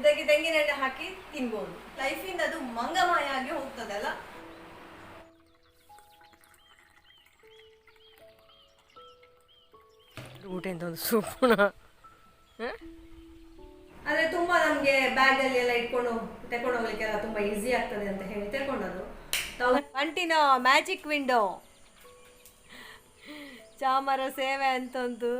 ಇದಕ್ಕೆ ತೆಂಗಿನೆಣ್ಣೆ ಹಾಕಿ ತಿನ್ಬೋದು. ಲೈಫಿಂದ ಅದು ಮಂಗಮಾಯ ಆಗಿ ಹೋಗ್ತದಲ್ಲ ಊಟ ಎಂತ ಒಂದು ಸೂಪುಣ ಅಂದ್ರೆ ತುಂಬಾ ನಮ್ಗೆ ಬ್ಯಾಗ್ ಅಲ್ಲಿ ಎಲ್ಲ ಇಟ್ಕೊಂಡು ತಕೊಂಡು ಹೋಗ್ಲಿಕ್ಕೆಲ್ಲ ತುಂಬಾ ಈಸಿ ಆಗ್ತದೆ ಅಂತ ಹೇಳಿ ತಕೊಂಡದು ಅಂಟಿನ ಮ್ಯಾಜಿಕ್ ವಿಂಡೋ ಚಾಮರ ಸೇವೆ ಅಂತಂದು.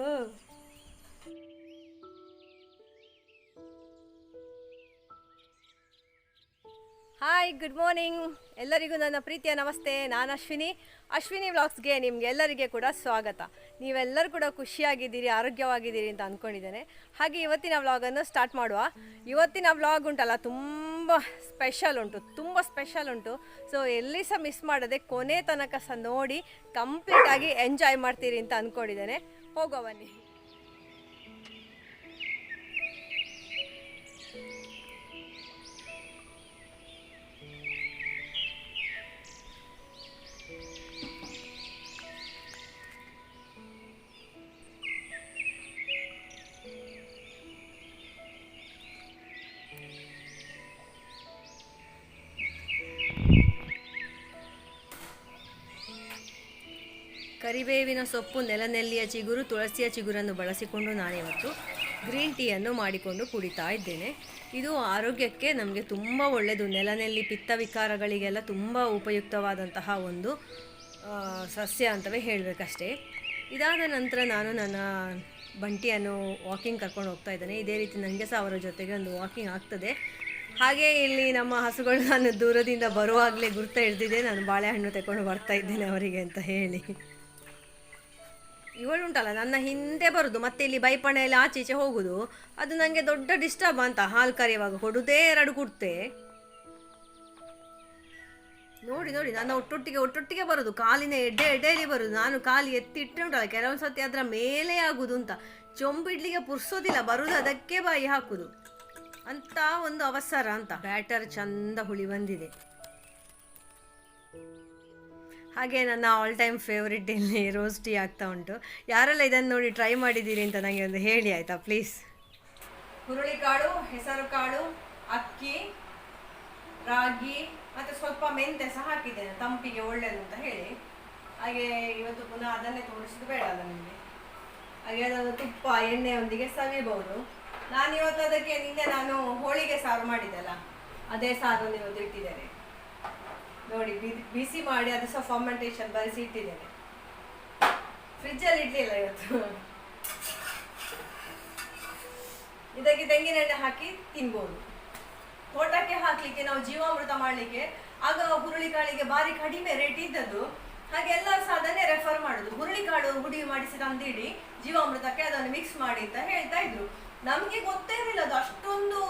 ಹಾಯ್ ಗುಡ್ ಮಾರ್ನಿಂಗ್ ಎಲ್ಲರಿಗೂ ನನ್ನ ಪ್ರೀತಿಯ ನಮಸ್ತೆ. ನಾನು ಅಶ್ವಿನಿ. ಅಶ್ವಿನಿ ವ್ಲಾಗ್ಸ್ಗೆ ನಿಮ್ಗೆ ಎಲ್ಲರಿಗೆ ಕೂಡ ಸ್ವಾಗತ. ನೀವೆಲ್ಲರೂ ಕೂಡ ಖುಷಿಯಾಗಿದ್ದೀರಿ, ಆರೋಗ್ಯವಾಗಿದ್ದೀರಿ ಅಂತ ಅಂದ್ಕೊಂಡಿದ್ದೇನೆ. ಹಾಗೆ ಇವತ್ತಿನ ವ್ಲಾಗನ್ನು ಸ್ಟಾರ್ಟ್ ಮಾಡುವ. ಇವತ್ತಿನ ವ್ಲಾಗ್ ಉಂಟಲ್ಲ, ತುಂಬ ಸ್ಪೆಷಲ್ ಉಂಟು, ತುಂಬ ಸ್ಪೆಷಲ್ ಉಂಟು. ಸೊ ಎಲ್ಲಿ ಸಹ ಮಿಸ್ ಮಾಡದೆ ಕೊನೆ ತನಕ ಸಹ ನೋಡಿ ಕಂಪ್ಲೀಟಾಗಿ ಎಂಜಾಯ್ ಮಾಡ್ತೀರಿ ಅಂತ ಅಂದ್ಕೊಂಡಿದ್ದೇನೆ. ಹೋಗೋ ಬನ್ನಿ. ಕರಿಬೇವಿನ ಸೊಪ್ಪು ನೆಲನೆಲ್ಲಿಯ ಚಿಗುರು, ತುಳಸಿಯ ಚಿಗುರನ್ನು ಬಳಸಿಕೊಂಡು ನಾನಿವತ್ತು ಗ್ರೀನ್ ಟೀಯನ್ನು ಮಾಡಿಕೊಂಡು ಕುಡಿತಾ ಇದ್ದೇನೆ. ಇದು ಆರೋಗ್ಯಕ್ಕೆ ನಮಗೆ ತುಂಬ ಒಳ್ಳೆಯದು ನೆಲನೆಲ್ಲಿ ಪಿತ್ತ ವಿಕಾರಗಳಿಗೆಲ್ಲ ತುಂಬ ಉಪಯುಕ್ತವಾದಂತಹ ಒಂದು ಸಸ್ಯ ಅಂತವೇ ಹೇಳಬೇಕಷ್ಟೇ. ಇದಾದ ನಂತರ ನಾನು ನನ್ನ ಬಂಟಿಯನ್ನು ವಾಕಿಂಗ್ ಕರ್ಕೊಂಡು ಹೋಗ್ತಾ ಇದ್ದೇನೆ. ಇದೇ ರೀತಿ ನನಗೆ ಸಹ ಅವರ ಜೊತೆಗೆ ಒಂದು ವಾಕಿಂಗ್ ಆಗ್ತದೆ. ಹಾಗೆ ಇಲ್ಲಿ ನಮ್ಮ ಹಸುಗಳು ನಾನು ದೂರದಿಂದ ಬರುವಾಗಲೇ ಗುರ್ತ ಹಿಡ್ದಿದೆ ನಾನು ಬಾಳೆಹಣ್ಣು ತಗೊಂಡು ಬರ್ತಾ ಇದ್ದೇನೆ ಅವರಿಗೆ ಅಂತ ಹೇಳಿ. ಇವಳು ಉಂಟಲ್ಲ ನನ್ನ ಹಿಂದೆ ಬರುದು, ಮತ್ತೆ ಇಲ್ಲಿ ಬೈಪಣೆಯಲ್ಲಿ ಆಚೆ ಈಚೆ ಹೋಗುದು. ಅದು ನನಗೆ ದೊಡ್ಡ ಡಿಸ್ಟರ್ಬ್ ಅಂತ ಹಾಲು ಕರೆಯುವಾಗ ಕೊಡುದೇ ಎರಡು ಕುಡ್ತೆ. ನೋಡಿ ನೋಡಿ, ನನ್ನ ಒಟ್ಟೊಟ್ಟಿಗೆ ಒಟ್ಟೊಟ್ಟಿಗೆ ಬರುದು, ಕಾಲಿನ ಎಡ್ಡೆ ಎಡ್ಡೆಯಲ್ಲಿ ಬರುದು. ನಾನು ಕಾಲು ಎತ್ತಿ ಇಟ್ಟೆ ಉಂಟಲ್ಲ ಕೆಲವೊಂದು ಸತಿ ಅದರ ಮೇಲೆ ಆಗುದು ಅಂತ. ಚೊಂಬಿಡ್ಲಿಗೆ ಪುರ್ಸೋದಿಲ್ಲ, ಬರುದು ಅದಕ್ಕೆ ಬಾಯಿ ಹಾಕುದು. ಅಂತ ಒಂದು ಅವಸರ ಅಂತ. ಬ್ಯಾಟರ್ ಚಂದ ಹುಳಿ ಬಂದಿದೆ. ಹಾಗೆ ನನ್ನ ಆಲ್ ಟೈಮ್ ಫೇವ್ರೆಟ್ ಇಲ್ಲಿ ರೋಸ್ ಟೀ ಆಗ್ತಾ ಉಂಟು. ಯಾರೆಲ್ಲ ಇದನ್ನು ನೋಡಿ ಟ್ರೈ ಮಾಡಿದ್ದೀರಿ ಅಂತ ನನಗೆ ಒಂದು ಹೇಳಿ ಆಯಿತಾ ಪ್ಲೀಸ್ ಹುರುಳಿಕಾಳು ಹೆಸರು ಕಾಳು, ಅಕ್ಕಿ, ರಾಗಿ ಮತ್ತು ಸ್ವಲ್ಪ ಮೆಂತೆ ಸಹ ಹಾಕಿದ್ದೇನೆ, ತಂಪಿಗೆ ಒಳ್ಳೆಯದು ಅಂತ ಹೇಳಿ. ಹಾಗೆ ಇವತ್ತು ಪುನಃ ಅದನ್ನೇ ತೋರಿಸಿದ್ದು ಬೇಡ ನನಗೆ ಹಾಗೆ ಅದನ್ನು ತುಪ್ಪ, ಎಣ್ಣೆಯೊಂದಿಗೆ ಸವಿಬಹುದು ನಾನು ಇವತ್ತು ಅದಕ್ಕೆ ನಿನ್ನೆ ನಾನು ಹೋಳಿಗೆ ಸಾರು ಮಾಡಿದ್ದಲ್ಲ, ಅದೇ ಸಾರನ್ನು ಇವತ್ತು ಇಟ್ಟಿದ್ದೇನೆ. ನೋಡಿ ಬಿಸಿ ಮಾಡಿ ಅದು ಸಹ ಫರ್ಮೆಂಟೇಷನ್ ಬರೆಸಿ ಇಟ್ಟಿದ್ದೇನೆ. ಫ್ರಿಜ್ಜಲ್ಲಿ ಇಡ್ಲಿಲ್ಲ ಇವತ್ತು. ಇದಕ್ಕೆ ತೆಂಗಿನೆಣ್ಣೆ ಹಾಕಿ ತಿನ್ಬೋದು. ತೋಟಕ್ಕೆ ಹಾಕ್ಲಿಕ್ಕೆ ನಾವು ಜೀವಾಮೃತ ಮಾಡ್ಲಿಕ್ಕೆ ಆಗ ಹುರುಳಿಕಾಳಿಗೆ ಭಾರಿ ಕಡಿಮೆ ರೇಟ್ ಇದ್ದದ್ದು. ಹಾಗೆ ಎಲ್ಲ ಸಹ ಅದನ್ನೇ ರೆಫರ್ ಮಾಡುದು. ಹುರುಳಿಕಾಳು ಹುಡಿ ಮಾಡಿಸಿ ತಂದಿಡಿ, ಜೀವಾಮೃತಕ್ಕೆ ಅದನ್ನು ಮಿಕ್ಸ್ ಮಾಡಿ ಅಂತ ಹೇಳ್ತಾ ಇದ್ರು. ನಮ್ಗೆ ಗೊತ್ತೇ ಇರಲಿಲ್ಲ ಅದು ಅಷ್ಟೊಂದು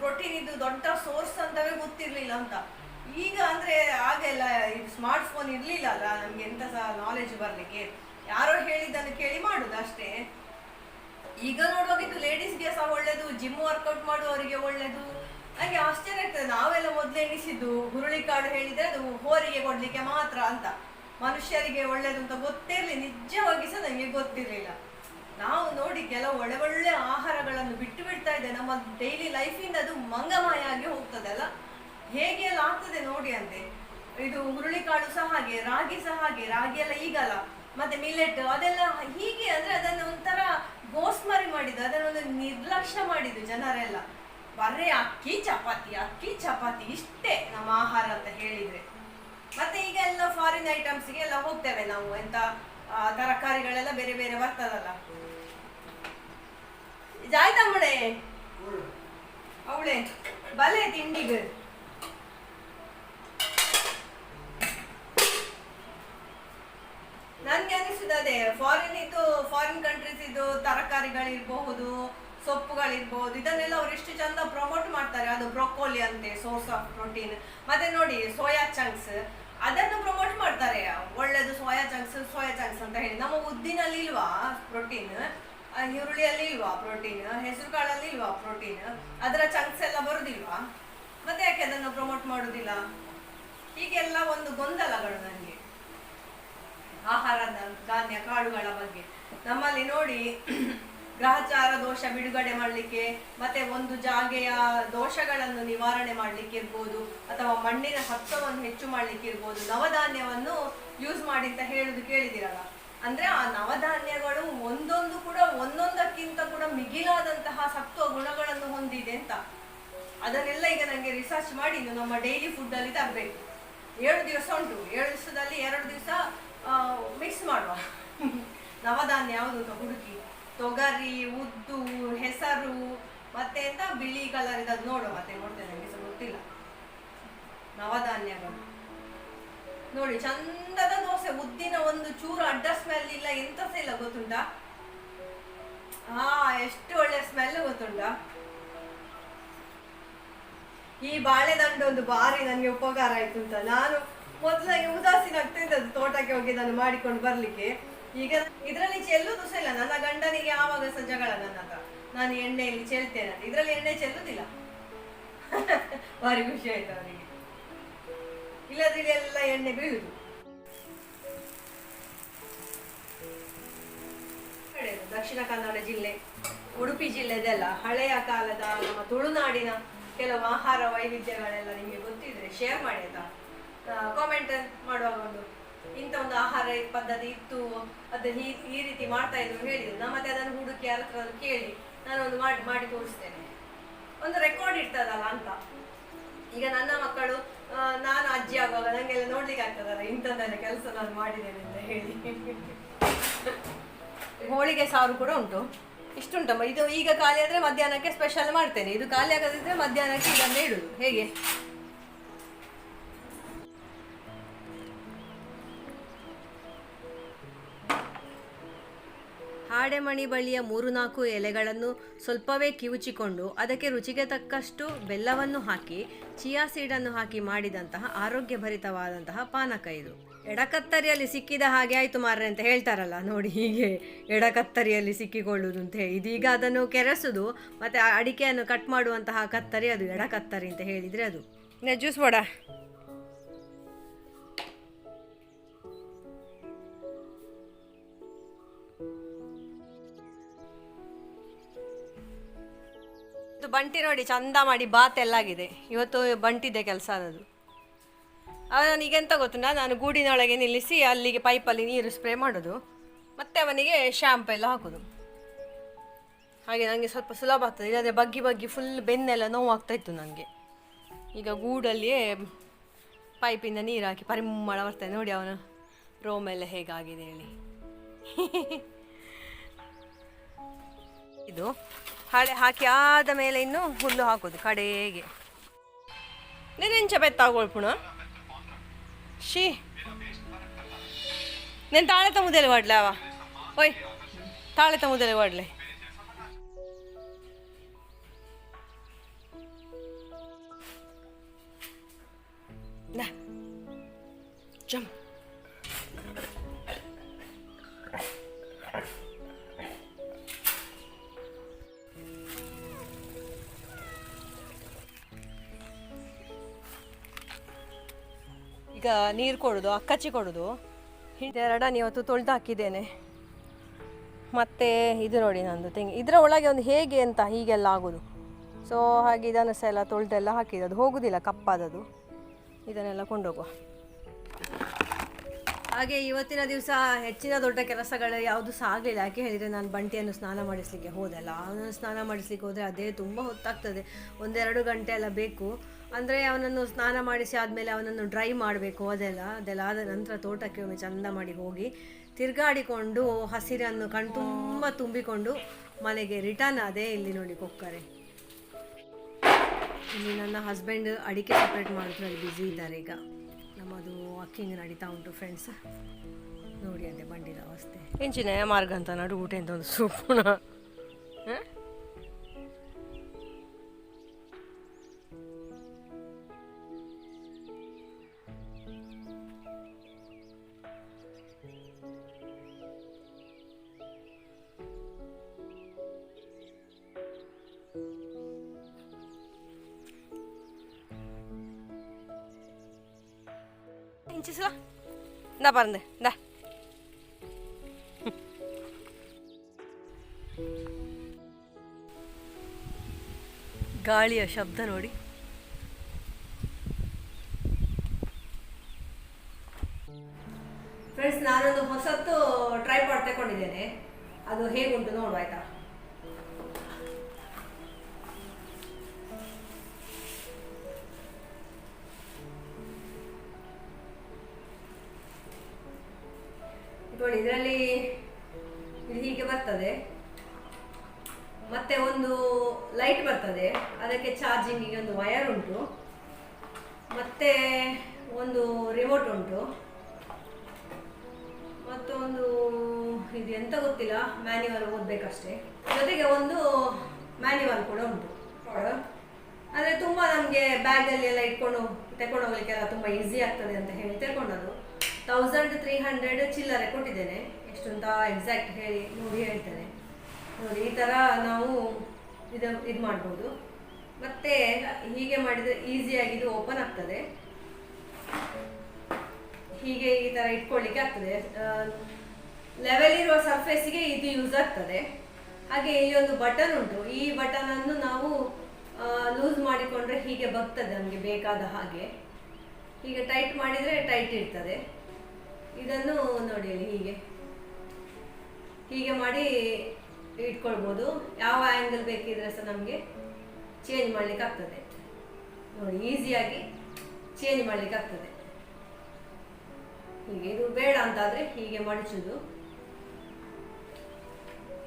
ಪ್ರೋಟೀನ್ ಇದು ದೊಡ್ಡ ಸೋರ್ಸ್ ಅಂತವೇ ಗೊತ್ತಿರ್ಲಿಲ್ಲ ಅಂತ. ಈಗ ಅಂದ್ರೆ ಆಗೆಲ್ಲ ಇದು ಸ್ಮಾರ್ಟ್ ಫೋನ್ ಇರ್ಲಿಲ್ಲ ಅಲ್ಲ ನಮ್ಗೆ ಎಂತ ಸಹ ನಾಲೆಜ್ ಬರ್ಲಿಕ್ಕೆ. ಯಾರೋ ಹೇಳಿದ್ದನ್ನು ಕೇಳಿ ಮಾಡುದು ಅಷ್ಟೇ. ಈಗ ನೋಡುವಾಗ ಇದು ಲೇಡೀಸ್ಗೆ ಸಹ ಒಳ್ಳೇದು ಜಿಮ್ ವರ್ಕೌಟ್ ಮಾಡುವವರಿಗೆ ಒಳ್ಳೇದು. ಹಾಗೆ ಆಶ್ಚರ್ಯ ಆಗ್ತದೆ, ನಾವೆಲ್ಲ ಮೊದಲು ಎಣಿಸಿದ್ದು ಹುರುಳಿಕಾಳು ಹೇಳಿದ್ರೆ ಅದು ಹೋರಿಗೆ ಕೊಡ್ಲಿಕ್ಕೆ ಮಾತ್ರ ಅಂತ. ಮನುಷ್ಯರಿಗೆ ಒಳ್ಳೇದು ಅಂತ ಗೊತ್ತಿರಲಿ ನಿಜವಾಗಿ ಸಹ ನನಗೆ ಗೊತ್ತಿರಲಿಲ್ಲ. ನಾವು ನೋಡಿ ಕೆಲವು ಒಳ್ಳೆ ಒಳ್ಳೆ ಆಹಾರಗಳನ್ನು ಬಿಟ್ಟು ಬಿಡ್ತಾ ಇದೆ ನಮ್ಮ ಡೈಲಿ ಲೈಫಿಂದ ಅದು ಮಂಗಮಾಯ ಆಗಿ ಹೋಗ್ತದಲ್ಲ. ಹೇಗೆ ಎಲ್ಲ ಆಗ್ತದೆ ನೋಡಿ ಅಂತೆ. ಇದು ಹುರುಳಿಕಾಳು ಸಹ ಹಾಗೆ ರಾಗಿ ಸಹ ಹಾಗೆ ರಾಗಿ ಎಲ್ಲ ಈಗಲ್ಲ ಮತ್ತೆ ಮಿಲೆಟ್ ಅದೆಲ್ಲ ಹೀಗೆ ಅಂದ್ರೆ ಅದನ್ನು ಒಂಥರ ಗೋಸ್ಮರಿ ಮಾಡಿದ್ದು ಅದನ್ನೊಂದು ನಿರ್ಲಕ್ಷ್ಯ ಮಾಡಿದ್ದು ಜನರೆಲ್ಲ. ಬರೇ ಅಕ್ಕಿ ಚಪಾತಿ ಅಕ್ಕಿ ಚಪಾತಿ ಇಷ್ಟೇ ನಮ್ಮ ಆಹಾರ ಅಂತ ಹೇಳಿದ್ರೆ. ಮತ್ತೆ ಈಗ ಎಲ್ಲ ಫಾರಿನ್ ಐಟಮ್ಸ್ಗೆ ಎಲ್ಲ ಹೋಗ್ತೇವೆ ನಾವು ಎಂತ ತರಕಾರಿಗಳೆಲ್ಲ ಬೇರೆ ಬೇರೆ ಬರ್ತದಲ್ಲ. ಜಾಯ್ತಮ್ಮಳೆ ಅವಳೆ ಬಲೆ ತಿಂಡಿಗೆ ನನ್ಗೆ ಅನಿಸುದು ಅದೇ ಫಾರಿನ್ ಇದು ಫಾರಿನ್ ಕಂಟ್ರೀಸ್ ಇದು, ತರಕಾರಿಗಳಿರಬಹುದು ಸೊಪ್ಪುಗಳಿರ್ಬೋದು ಇದನ್ನೆಲ್ಲ ಅವ್ರು ಎಷ್ಟು ಚಂದ ಪ್ರಮೋಟ್ ಮಾಡ್ತಾರೆ. ಅದು ಬ್ರೊಕೋಲಿ ಅಂತೆ ಸೋರ್ಸ್ ಆಫ್ ಪ್ರೋಟೀನ್ ಮತ್ತೆ ನೋಡಿ ಸೋಯಾ ಚಂಕ್ಸ್ ಅದನ್ನು ಪ್ರಮೋಟ್ ಮಾಡ್ತಾರೆ. ಒಳ್ಳೇದು ಸೋಯಾ ಚಂಕ್ಸ್ ಸೋಯಾ ಚಂಕ್ಸ್ ಅಂತ ಹೇಳಿ. ನಮ್ಮ ಉದ್ದಿನಲ್ಲಿ ಇಲ್ವಾ ಪ್ರೋಟೀನ್ ಈರುಳ್ಳಿಯಲ್ಲಿ ಇಲ್ವಾ ಪ್ರೋಟೀನ್ ಹೆಸರು ಕಾಳಲ್ಲಿ ಇಲ್ವಾ ಪ್ರೋಟೀನ್ ಅದರ ಚಂಕ್ಸ್ ಎಲ್ಲ ಬರುದಿಲ್ವಾ? ಮತ್ತೆ ಯಾಕೆ ಅದನ್ನು ಪ್ರಮೋಟ್ ಮಾಡುದಿಲ್ಲ? ಹೀಗೆಲ್ಲ ಒಂದು ಗೊಂದಲಗಳು ನನಗೆ ಆಹಾರದ ಧಾನ್ಯ ಕಾಳುಗಳ ಬಗ್ಗೆ. ನಮ್ಮಲ್ಲಿ ನೋಡಿ ಗ್ರಹಚಾರ ದೋಷ ಬಿಡುಗಡೆ ಮಾಡಲಿಕ್ಕೆ ಮತ್ತೆ ಒಂದು ಜಾಗೆಯ ದೋಷಗಳನ್ನು ನಿವಾರಣೆ ಮಾಡಲಿಕ್ಕೆ ಇರ್ಬೋದು, ಅಥವಾ ಮಣ್ಣಿನ ಸತ್ವವನ್ನು ಹೆಚ್ಚು ಮಾಡಲಿಕ್ಕೆ ಇರ್ಬೋದು, ನವಧಾನ್ಯವನ್ನು ಯೂಸ್ ಮಾಡಿ ಅಂತ ಹೇಳುದು ಕೇಳಿದಿರಲ್ಲ ಅಂದ್ರೆ ಆ ನವಧಾನ್ಯಗಳು ಒಂದೊಂದು ಕೂಡ, ಒಂದೊಂದಕ್ಕಿಂತ ಕೂಡ ಮಿಗಿಲಾದಂತಹ ಸತ್ವ ಗುಣಗಳನ್ನು ಹೊಂದಿದೆ ಅಂತ. ಅದನ್ನೆಲ್ಲ ಈಗ ನನಗೆ ರಿಸರ್ಚ್ ಮಾಡಿ ನಮ್ಮ ಡೈಲಿ ಫುಡ್ ಅಲ್ಲಿ ತರಬೇಕು. ಏಳು ದಿವಸ ಉಂಟು. ಏಳು ದಿವಸದಲ್ಲಿ ಎರಡು ದಿವಸ ಮಿಕ್ಸ್ ಮಾಡುವ. ನವಧಾನ್ಯ ಯಾವುದು ಅಂತ ಹುಡುಕಿ. ತೊಗರಿ, ಉದ್ದು, ಹೆಸರು, ಮತ್ತೆ ಎಂತ ಬಿಳಿ ಕಲರ್ ಇದ್ದು ನೋಡುವ, ಮತ್ತೆ ನೋಡ್ತೇನೆ ನನಗೆ ಗೊತ್ತಿಲ್ಲ. ನವಧಾನ್ಯಗಳು. ನೋಡಿ, ಚಂದದ ದೋಸೆ, ಉದ್ದಿನ ಒಂದು ಚೂರು ಅಡ್ಡ ಸ್ಮೆಲ್ ಇಲ್ಲ, ಎಂತ ಸಹ ಇಲ್ಲ ಗೊತ್ತುಂಟಾ? ಹಾ ಎಷ್ಟು ಒಳ್ಳೆ ಸ್ಮೆಲ್ ಗೊತ್ತುಂಟಾ? ಈ ಬಾಳೆದಂಡು ಒಂದು ಬಾರಿ ನನಗೆ ಉಪಕಾರ ಆಯ್ತು ಅಂತ ನಾನು ಮೊದಲಾಗಿ ಉದಾಸೀನ ಆಗ್ತಾ ಇದ್ದದ್ದು ತೋಟಕ್ಕೆ ಹೋಗಿ ನಾನು ಮಾಡಿಕೊಂಡು ಬರ್ಲಿಕ್ಕೆ. ಈಗ ಇದರಲ್ಲಿ ಚೆಲ್ಲುದು ಸಹ ಇಲ್ಲ ನನ್ನ ಗಂಡನಿಗೆ ಯಾವಾಗ ಸಹ ಜಗಳ ನನ್ನ ನಾನು ಎಣ್ಣೆಯಲ್ಲಿ ಚೆಲ್ತೇನೆ ಅಂತ. ಇದರಲ್ಲಿ ಎಣ್ಣೆ ಚೆಲ್ಲುದಿಲ್ಲ. ಭಾರಿ ಖುಷಿ ಆಯ್ತು ಅವರಿಗೆ. ಇಲ್ಲದ್ರೆ ಎಲ್ಲ ಎಣ್ಣೆ ಬೀಳುದು. ದಕ್ಷಿಣ ಕನ್ನಡ ಜಿಲ್ಲೆ, ಉಡುಪಿ ಜಿಲ್ಲೆದೆಲ್ಲ ಹಳೆಯ ಕಾಲದ ನಮ್ಮ ತುಳುನಾಡಿನ ಕೆಲವು ಆಹಾರ ವೈವಿಧ್ಯಗಳೆಲ್ಲ ನಿಮಗೆ ಗೊತ್ತಿದ್ರೆ ಶೇರ್ ಮಾಡಿ ಆಯ್ತಾ? ಕಾಮೆಂಟ್ ಮಾಡುವಾಗ ಒಂದು ಇಂಥ ಒಂದು ಆಹಾರ ಪದ್ಧತಿ ಇತ್ತು, ಅದು ಈ ಈ ರೀತಿ ಮಾಡ್ತಾ ಇದ್ರು ಹೇಳಿದ್ರು ಮತ್ತೆ ಅದನ್ನು ಹುಡುಕಿ ಯಾರ ಕೇಳಿ ನಾನು ಒಂದು ಮಾಡಿ ಮಾಡಿ ತೋರಿಸ್ತೇನೆ. ಒಂದು ರೆಕಾರ್ಡ್ ಇರ್ತದಲ್ಲ ಅಂತ. ಈಗ ನನ್ನ ಮಕ್ಕಳು ನಾನು ಅಜ್ಜಿ ಆಗುವಾಗ ನಂಗೆಲ್ಲ ನೋಡ್ಲಿಕ್ಕೆ ಆಗ್ತದಲ್ಲ, ಇಂಥದ್ದೆಲ್ಲ ಕೆಲಸ ನಾನು ಮಾಡಿದ್ದೇನೆ ಅಂತ ಹೇಳಿ. ಹೋಳಿಗೆ ಸಾರು ಕೂಡ ಉಂಟು. ಇಷ್ಟುಂಟಮ್ಮ. ಇದು ಈಗ ಖಾಲಿ ಆದರೆ ಮಧ್ಯಾಹ್ನಕ್ಕೆ ಸ್ಪೆಷಲ್ ಮಾಡ್ತೇನೆ. ಇದು ಖಾಲಿ ಆಗದಿದ್ರೆ ಮಧ್ಯಾಹ್ನಕ್ಕೆ ಇದನ್ನೇ ಇಡುದು. ಹೇಗೆ? ಹಾಡೆಮಣಿ ಬಳ್ಳಿಯ ಮೂರು ನಾಲ್ಕು ಎಲೆಗಳನ್ನು ಸ್ವಲ್ಪವೇ ಕಿವುಚಿಕೊಂಡು ಅದಕ್ಕೆ ರುಚಿಗೆ ತಕ್ಕಷ್ಟು ಬೆಲ್ಲವನ್ನು ಹಾಕಿ, ಚಿಯಾ ಸೀಡನ್ನು ಹಾಕಿ ಮಾಡಿದಂತಹ ಆರೋಗ್ಯಭರಿತವಾದಂತಹ ಪಾನಕ ಇದು. ಎಡಕತ್ತರಿಯಲ್ಲಿ ಸಿಕ್ಕಿದ ಹಾಗೆ ಆಯ್ತು ಮಾರ್ರೆ ಅಂತ ಹೇಳ್ತಾರಲ್ಲ, ನೋಡಿ ಹೀಗೆ ಎಡಕತ್ತರಿಯಲ್ಲಿ ಸಿಕ್ಕಿಕೊಳ್ಳುವುದು ಅಂತ ಹೇಳಿ. ಇದೀಗ ಅದನ್ನು ಕೆರೆಸುದು, ಮತ್ತೆ ಅಡಿಕೆಯನ್ನು ಕಟ್ ಮಾಡುವಂತಹ ಕತ್ತರಿ ಅದು ಎಡಕತ್ತರಿ ಅಂತ ಹೇಳಿದ್ರೆ ಅದು. ಜ್ಯೂಸ್ ಬೋಡ ಇದು ಬಂಟಿ ನೋಡಿ, ಚಂದ ಮಾಡಿ ಬಾತ್ ಎಲ್ಲಾಗಿದೆ ಇವತ್ತು ಬಂಟಿದೆ ಕೆಲಸ ಅನ್ನೋದು. ಅವಾಗ ನಾನು ಎಂತ ಗೊತ್ತುಂಟಾ? ನಾನು ಗೂಡಿನೊಳಗೆ ನಿಲ್ಲಿಸಿ ಅಲ್ಲಿಗೆ ಪೈಪಲ್ಲಿ ನೀರು ಸ್ಪ್ರೇ ಮಾಡೋದು. ಮತ್ತೆ ಅವನಿಗೆ ಶ್ಯಾಂಪು ಎಲ್ಲ ಹಾಕೋದು. ಹಾಗೆ ನನಗೆ ಸ್ವಲ್ಪ ಸುಲಭ ಆಗ್ತದೆ. ಇಲ್ಲದೆ ಬಗ್ಗಿ ಬಗ್ಗಿ ಫುಲ್ ಬೆನ್ನೆಲ್ಲ ನೋವಾಗ್ತಾ ಇತ್ತು ನನಗೆ ಈಗ ಗೂಡಲ್ಲಿಯೇ ಪೈಪಿಂದ ನೀರು ಹಾಕಿ ಪರಿಮಳ ಬರ್ತದೆ. ನೋಡಿ ಅವನ ಎಲ್ಲ ಹೇಗಾಗಿದೆ ಹೇಳಿ. ಇದು ಹಳೆ ಹಾಕಿ ಆದ ಮೇಲೆ ಇನ್ನು ಹುಲ್ಲು ಹಾಕೋದು ಕಡೆಗೆ ನೆನೆಂಚ ಬೆತ್ತಾಗೋಳ್ಪುಣ ಶೀ నేను తాళత ముద్దలు పడలేవా ఓయ్ తాళత ముద్దలు పడలే జమ్ ಈಗ ನೀರು ಕೊಡೋದು, ಅಕ್ಕಚ್ಚಿ ಕೊಡೋದು. ಇದೆರಡನ್ನು ಇವತ್ತು ತೊಳೆದು ಹಾಕಿದ್ದೇನೆ. ಮತ್ತು ಇದು ನೋಡಿ ನಂದು ತೆಂಗಿ, ಇದರ ಒಳಗೆ ಒಂದು ಹೇಗೆ ಅಂತ ಹೀಗೆಲ್ಲ ಆಗೋದು. ಸೊ ಹಾಗೆ ಇದನ್ನು ಸಹ ಎಲ್ಲ ತೊಳೆದೆಲ್ಲ ಹಾಕಿದ್ದು. ಅದು ಹೋಗೋದಿಲ್ಲ ಕಪ್ಪಾದದು ಇದನ್ನೆಲ್ಲ ಕೊಂಡೋಗುವ. ಹಾಗೆ ಇವತ್ತಿನ ದಿವಸ ಹೆಚ್ಚಿನ ದೊಡ್ಡ ಕೆಲಸಗಳು ಯಾವುದು ಸಹ ಆಗಲಿಲ್ಲ ಯಾಕೆ ಹೇಳಿದರೆ ನಾನು ಬಂಟಿಯನ್ನು ಸ್ನಾನ ಮಾಡಿಸ್ಲಿಕ್ಕೆ ಹೋದಲ್ಲ. ಅವನನ್ನು ಸ್ನಾನ ಮಾಡಿಸ್ಲಿಕ್ಕೆ ಹೋದರೆ ಅದೇ ತುಂಬ ಹೊತ್ತಾಗ್ತದೆ. ಒಂದೆರಡು ಗಂಟೆ ಎಲ್ಲ ಬೇಕು. ಅಂದರೆ ಅವನನ್ನು ಸ್ನಾನ ಮಾಡಿಸಿ ಆದಮೇಲೆ ಅವನನ್ನು ಡ್ರೈ ಮಾಡಬೇಕು ಅದೆಲ್ಲ. ಅದೆಲ್ಲ ಆದ ನಂತರ ತೋಟಕ್ಕೆ ಒಮ್ಮೆ ಚಂದ ಮಾಡಿ ಹೋಗಿ ತಿರುಗಾಡಿಕೊಂಡು ಹಸಿರನ್ನು ಕಣ್ ತುಂಬ ತುಂಬಿಕೊಂಡು ಮನೆಗೆ ರಿಟರ್ನ್ ಅದೇ ಇಲ್ಲಿ ನೋಡಿ ಕೊಕ್ಕರೆ. ಇಲ್ಲಿ ನನ್ನ ಹಸ್ಬೆಂಡ್ ಅಡಿಕೆ ಸಪ್ರೇಟ್ ಮಾಡೋದ್ರಲ್ಲಿ ಬ್ಯುಸಿ ಇದ್ದಾರೆ ಈಗ. ವಾಕಿಂಗ್ ನಡೀತಾ ಉಂಟು ಫ್ರೆಂಡ್ಸ್ ನೋಡಿ ಅಂದ್ರೆ ಬಂಡಿದ ಅವಸ್ಥೆ. ಎಂಚಿನ ಮಾರ್ಗ ಅಂತ ನಡು ಊಟ ಅಂತ ಒಂದು ಸೂಪುಣ இன்ச்சஸ்லாம் இந்தா பாருங்க இந்தா ಗಾಳಿಯ ಶಬ್ದ ನೋಡಿ. ಫ್ರೆಂಡ್ಸ್ ನಾನೊಂದು ಹೊಸತ್ತು ಟ್ರೈಪಾಡ್ ತಗೊಂಡಿದ್ದೇನೆ. ಅದು ಹೇಗುಂಟು ನೋಡುವ ಆಯ್ತಾ? ನೋಡಿ, ಇದರಲ್ಲಿ ಇದು ಹೀಗೆ ಬರ್ತದೆ. ಮತ್ತೆ ಒಂದು ಲೈಟ್ ಬರ್ತದೆ. ಅದಕ್ಕೆ ಚಾರ್ಜಿಂಗಿಗೆ ಒಂದು ವಯರ್ ಉಂಟು. ಮತ್ತೆ ಒಂದು ರಿಮೋಟ್ ಉಂಟು. ಮತ್ತೊಂದು ಇದು ಎಂತ ಗೊತ್ತಿಲ್ಲ ಮ್ಯಾನ್ಯುವಲ್ ಓದ್ಬೇಕಷ್ಟೇ. ಜೊತೆಗೆ ಒಂದು ಮ್ಯಾನ್ಯುವಲ್ ಕೂಡ ಉಂಟು. ಆದರೆ ತುಂಬ ನಮಗೆ ಬ್ಯಾಗಲ್ಲಿ ಎಲ್ಲ ಇಟ್ಕೊಂಡು ತಗೊಂಡು ಹೋಗ್ಲಿಕ್ಕೆಲ್ಲ ತುಂಬ ಈಸಿ ಆಗ್ತದೆ ಅಂತ ಹೇಳಿ ತಗೊಂಡದ್ದು ತೌಸಂಡ್ ತ್ರೀ ಹಂಡ್ರೆಡ್ ಚಿಲ್ಲರೆ ಕೊಟ್ಟಿದ್ದೇನೆ. ಎಷ್ಟು ಅಂತ ಎಕ್ಸಾಕ್ಟ್ ಹೇಳಿ ನೋಡಿ ಹೇಳ್ತೇನೆ. ನೋಡಿ, ಈ ಥರ ನಾವು ಇದು ಇದು ಮಾಡ್ಬೋದು. ಮತ್ತೆ ಹೀಗೆ ಮಾಡಿದರೆ ಈಸಿಯಾಗಿ ಇದು ಓಪನ್ ಆಗ್ತದೆ. ಹೀಗೆ ಈ ಥರ ಇಟ್ಕೊಳ್ಳಿಕ್ಕೆ ಆಗ್ತದೆ. ಲೆವೆಲ್ ಇರುವ ಸರ್ಫೇಸಿಗೆ ಇದು ಯೂಸ್ ಆಗ್ತದೆ. ಹಾಗೆ ಈ ಒಂದು ಬಟನ್ ಉಂಟು. ಈ ಬಟನ್ ಅನ್ನು ನಾವು ಲೂಸ್ ಮಾಡಿಕೊಂಡ್ರೆ ಹೀಗೆ ಬಗ್ತದೆ ನಮಗೆ ಬೇಕಾದ ಹಾಗೆ. ಹೀಗೆ ಟೈಟ್ ಮಾಡಿದರೆ ಟೈಟ್ ಇರ್ತದೆ. ಇದನ್ನು ನೋಡಿ ಹೀಗೆ. ಹೀಗೆ ಮಾಡಿ ಇಟ್ಕೊಳ್ಬೋದು. ಯಾವ ಆ್ಯಂಗಲ್ ಬೇಕಿದ್ರೆ ಸಹ ನಮಗೆ ಚೇಂಜ್ ಮಾಡ್ಲಿಕ್ಕೆ ಆಗ್ತದೆ. ನೋಡಿ ಈಸಿಯಾಗಿ ಚೇಂಜ್ ಮಾಡ್ಲಿಕ್ಕೆ ಆಗ್ತದೆ. ಹೀಗೆ, ಇದು ಬೇಡ ಅಂತಾದರೆ ಹೀಗೆ ಮಡಚೋದು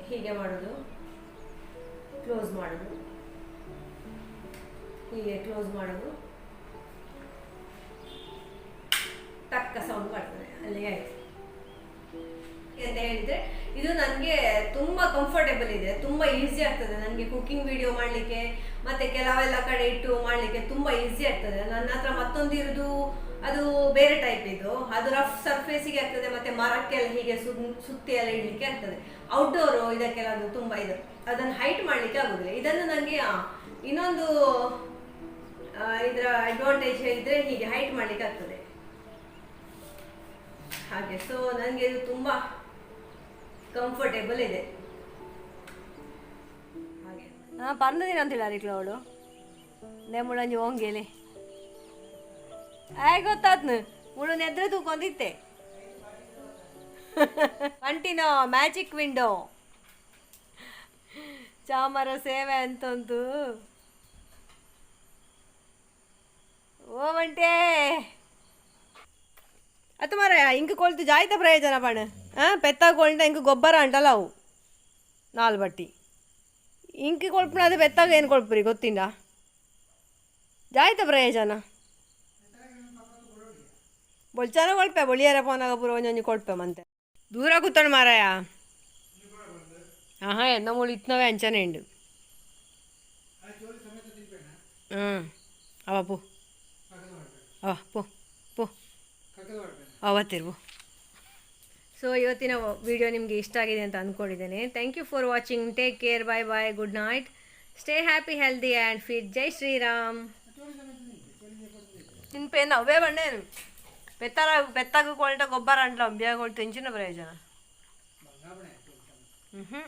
ಹೀಗೆ ಮಾಡೋದು. ಕ್ಲೋಸ್ ಮಾಡೋದು. ಹೀಗೆ ಕ್ಲೋಸ್ ಮಾಡೋದು. ಟಕ್ಕ ಸೌಂಡ್ ಮಾಡ್ತಾನೆ ಅಲ್ಲಿಗೆ ಅಂತ ಹೇಳಿದ್ರೆ, ಇದು ನನಗೆ ತುಂಬಾ ಕಂಫರ್ಟೇಬಲ್ ಇದೆ, ತುಂಬಾ ಈಸಿ ಆಗ್ತದೆ ನನಗೆ ಕುಕಿಂಗ್ ವಿಡಿಯೋ ಮಾಡಲಿಕ್ಕೆ, ಮತ್ತೆ ಕೆಲವೆಲ್ಲ ಕಡೆ ಇಟ್ಟು ಮಾಡಲಿಕ್ಕೆ ತುಂಬಾ ಈಸಿ ಆಗ್ತದೆ. ನನ್ನ ಹತ್ರ ಮತ್ತೊಂದು ಇರೋದು, ಅದು ಬೇರೆ ಟೈಪ್ ಇದು. ಅದು ರಫ್ ಸರ್ಫೇಸಿಗೆ ಆಗ್ತದೆ, ಮತ್ತೆ ಮರಕ್ಕೆಲ್ಲ ಹೀಗೆ ಸುತ್ತಿ ಎಲ್ಲ ಇಡ್ಲಿಕ್ಕೆ ಆಗ್ತದೆ. ಔಟ್ಡೋರ್ ಇದಕ್ಕೆಲ್ಲ ಅದು ತುಂಬಾ ಇದು. ಅದನ್ನು ಹೈಟ್ ಮಾಡಲಿಕ್ಕೆ ಆಗೋದಿಲ್ಲ. ಇದನ್ನು ನನಗೆ ಇನ್ನೊಂದು ಇದರ ಅಡ್ವಾಂಟೇಜ್ ಹೇಳಿದರೆ ಹೀಗೆ ಹೈಟ್ ಮಾಡ್ಲಿಕ್ಕೆ ಆಗ್ತದೆ. ಹಾಗೆ. ಸೊ ನನಗೆ ಇದು ತುಂಬ ಕಂಫರ್ಟೇಬಲ್ ಇದೆ. ಹಾಗೆ. ಹಾಂ ಅಂತ ಅಂತಿಲ್ಲ ರೀಕ್ಲ ಅವಳು. ನೇಮುಳಂಜಿ ಓಂಗೇಲಿ ಆಯ್ ಗೊತ್ತಾತ್ನು ಮುಳು ನೆದ್ರೆ ತೂಕೊಂಡಿತ್ತೆ ಅಂಟಿನೋ ಮ್ಯಾಜಿಕ್ ವಿಂಡೋ. ಚಾಮರ ಸೇವೆ ಅಂತಂದು. ಓ ಮಂಟೇ ಅತ್ತು ಮಾರಾಯ ಇಂಕ ಕೊಳ್ತು ಜಾಯ್ತ ಪ್ರಯೋಜನ ಪಣ. ಹಾಂ ಪೆತ್ತಾಗ ಇಂಕ ಗೊಬ್ಬರ ಅಂಟಲ್ಲ ಅವು. ನಾಲ್ ಬಟ್ಟಿ. ಇಂಕಿ ಕೊಳ್ಪಣ ಅದು ಬೆತ್ತಾಗ ಏನು ಕೊಳ್ಪ್ರಿ ಗೊತ್ತಿಂಡ ಜಾಯ್ತ ಪ್ರಯೋಜನ. ಬೊಲ್ಚಾನ ಕೊಳ್ಪೆ ಬೊಳಿಯರ ಪೋನಾಗ ಪೂರ ಒಂಜೊಂಜಿ ಕೊಳ್ಪೆ ಮಂತೆ. ದೂರ ಕೂತಣ ಮಾರಾಯ. ಆಹಾ, ಎನ್ನ ಮುಳು ಇತ್ನವೇ ಅಂಚನೆ ಉಂಡು ಹ್ಞೂ ಅವ ಪೋ. ಅವ, ಪೋ ಪೋ. ಅವತ್ತಿರ್ಬು ಸೊ ಇವತ್ತಿನ ವಿಡಿಯೋ ನಿಮಗೆ ಇಷ್ಟ ಆಗಿದೆ ಅಂತ ಅಂದ್ಕೊಂಡಿದ್ದೇನೆ thank you for watching take care bye bye good night stay happy healthy and fit ಜೈ ಶ್ರೀರಾಮ್ ನಿನ್ನ ಪೇನ್ ಅವೇ ಬಣ್ಣೇನು ಬೆತ್ತಾರ ಬೆತ್ತಾಗ ಕೊಲ್ಟ ಗೊಬ್ಬರ ಅಂಟ್ಲ ಬೇಗ ಕೊಳ್ತು ಇಂಚಿನ ಪ್ರಯೋಜನ. ಹ್ಞೂ ಹ್ಞೂ